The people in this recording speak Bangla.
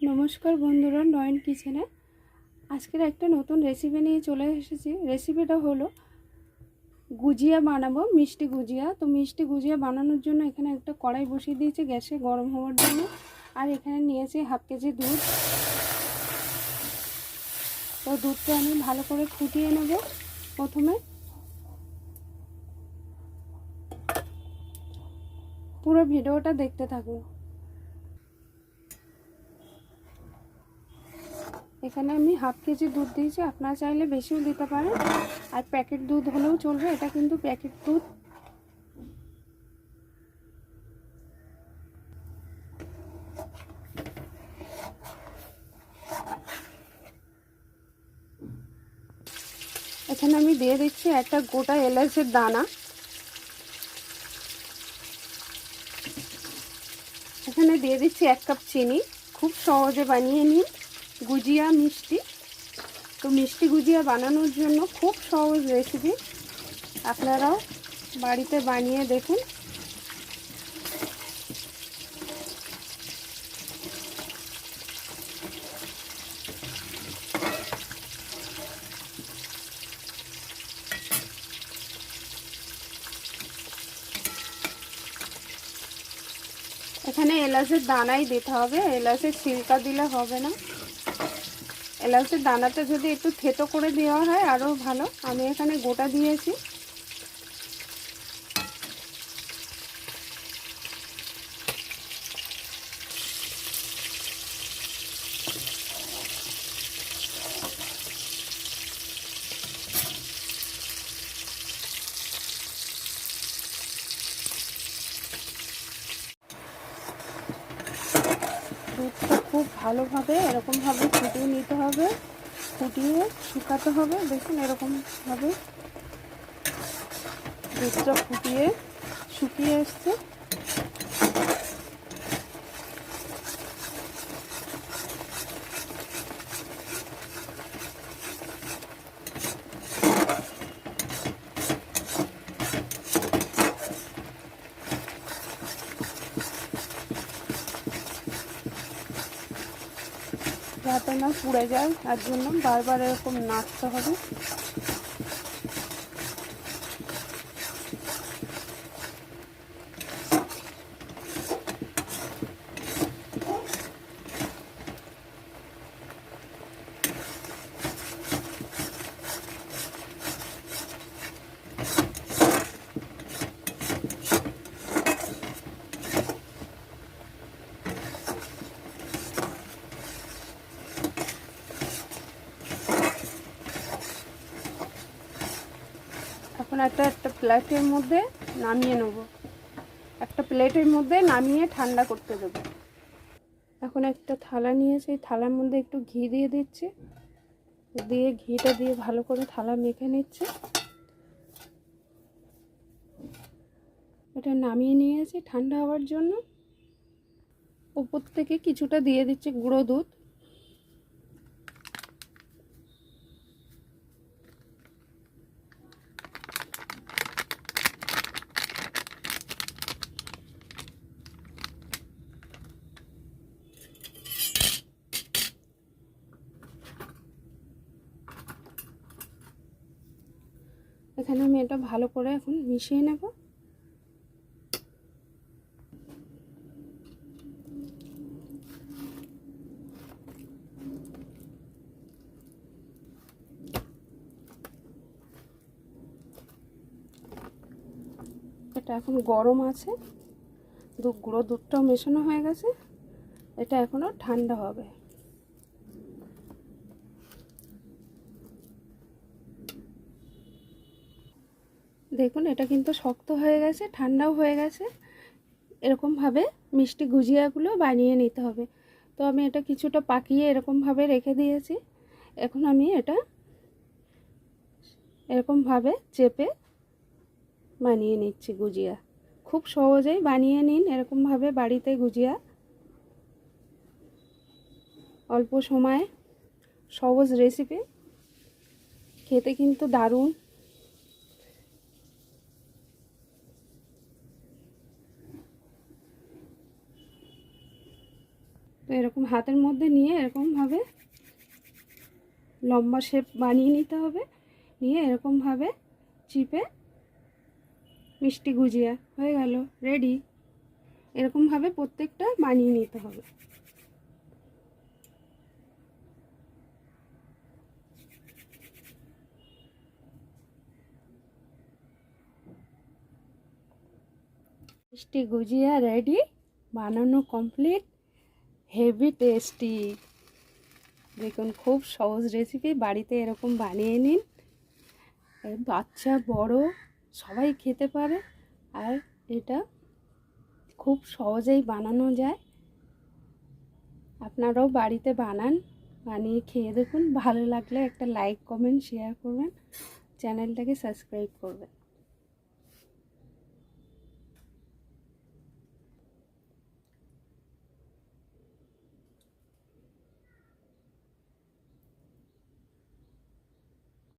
নমস্কার বন্ধুরা, নয়ন কিচেনে। আজকের একটা নতুন রেসিপি নিয়ে চলে এসেছি। রেসিপিটা হলো গুজিয়া বানাবো, মিষ্টি গুজিয়া। তো মিষ্টি গুজিয়া বানানোর জন্য এখানে একটা কড়াই বসিয়ে দিয়েছি গ্যাসে গরম হওয়ার জন্য। আর এখানে নিয়েছি হাফ কেজি দুধ। তো দুধটা আমি ভালো করে ফুটিয়ে নেব। প্রথমে পুরো ভিডিওটা দেখতে থাকুন। এখানে আমি হাফ কেজি দুধ দিয়েছি। আপনারা চাইলে বেশিও দিতে পারেন। আর প্যাকেট দুধ হলেও চলবে, এটা কিন্তু প্যাকেট দুধ। এখানে আমি দিয়ে দিচ্ছি একটা গোটা এলাচের দানা। এখানে দিয়ে দিচ্ছি এক কাপ চিনি। খুব সহজে বানিয়ে নিন। গুজিয়া মিষ্টি। তো মিষ্টি গুজিয়া বানানোর জন্য খুব সহজ রেসিপি আপনারাও বাড়িতে বানিয়ে দেখুন। এখানে এলাচের দানাই দিতে হবে। এলাচের ছিলকা দিলে হবে না। এলাচের দানাটা যদি একটু থেতো করে দেওয়া হয় আরও ভালো। আমি এখানে গোটা দিয়েছি। দুধটা খুব ভালোভাবে এরকমভাবে ফুটিয়ে নিতে হবে। ফুটিয়ে শুকাতে হবে। দেখুন এরকমভাবে দুধটা ফুটিয়ে শুকিয়ে এসছে। যাতে না পুড়ে যায় তার জন্য বারবার এরকম নাচতে হবে। এখন একটা একটা প্লেটের মধ্যে নামিয়ে নেব। একটা প্লেটের মধ্যে নামিয়ে ঠান্ডা করতে দেব। এখন একটা থালা নিয়ে সেই থালার মধ্যে একটু ঘি দিয়ে দিচ্ছি। দিয়ে ঘিটা দিয়ে ভালো করে থালা মেখে নিচ্ছে। এটা নামিয়ে নিয়েছি ঠান্ডা হওয়ার জন্য। উপর থেকে কিছুটা দিয়ে দিচ্ছে গুঁড়ো দুধ। এখানে আমি এটা ভালো করে এখন মিশিয়ে নেব। এটা এখন গরম আছে। দুধ গুঁড়ো দুধটাও মেশানো হয়ে গেছে। এটা এখনও ঠান্ডা হবে। দেখুন, এটা কিন্তু শক্ত হয়ে গেছে, ঠান্ডাও হয়ে গেছে। এরকমভাবে মিষ্টি গুজিয়াগুলো বানিয়ে নিতে হবে। তো আমি এটা কিছুটা পাকিয়ে এরকমভাবে রেখে দিয়েছি। এখন আমি এটা এরকমভাবে চেপে বানিয়ে নিচ্ছি গুজিয়া। খুব সহজেই বানিয়ে নিন এরকমভাবে বাড়িতে গুজিয়া। অল্প সময়ে সহজ রেসিপি খেতে কিন্তু দারুণ। তো এরকম হাতের মধ্যে নিয়ে এরকমভাবে লম্বা শেপ বানিয়ে নিতে হবে। নিয়ে এরকমভাবে চিপে মিষ্টি গুজিয়া, হয়ে গেল রেডি এরকমভাবে প্রত্যেকটা বানিয়ে নিতে হবে। মিষ্টি গুজিয়া রেডি বানানো কমপ্লিট হেভি টেস্টি দেখুন, খুব সহজ রেসিপি বাড়িতে এরকম বানিয়ে নিন। বাচ্চা, বড়, সবাই খেতে পারে। আর এটা খুব সহজেই বানানো যায়। আপনারাও বাড়িতে বানান, বানিয়ে খেয়ে দেখুন। ভালো লাগলে একটা লাইক কমেন্ট শেয়ার করবেন। চ্যানেলটাকে সাবস্ক্রাইব করবেন।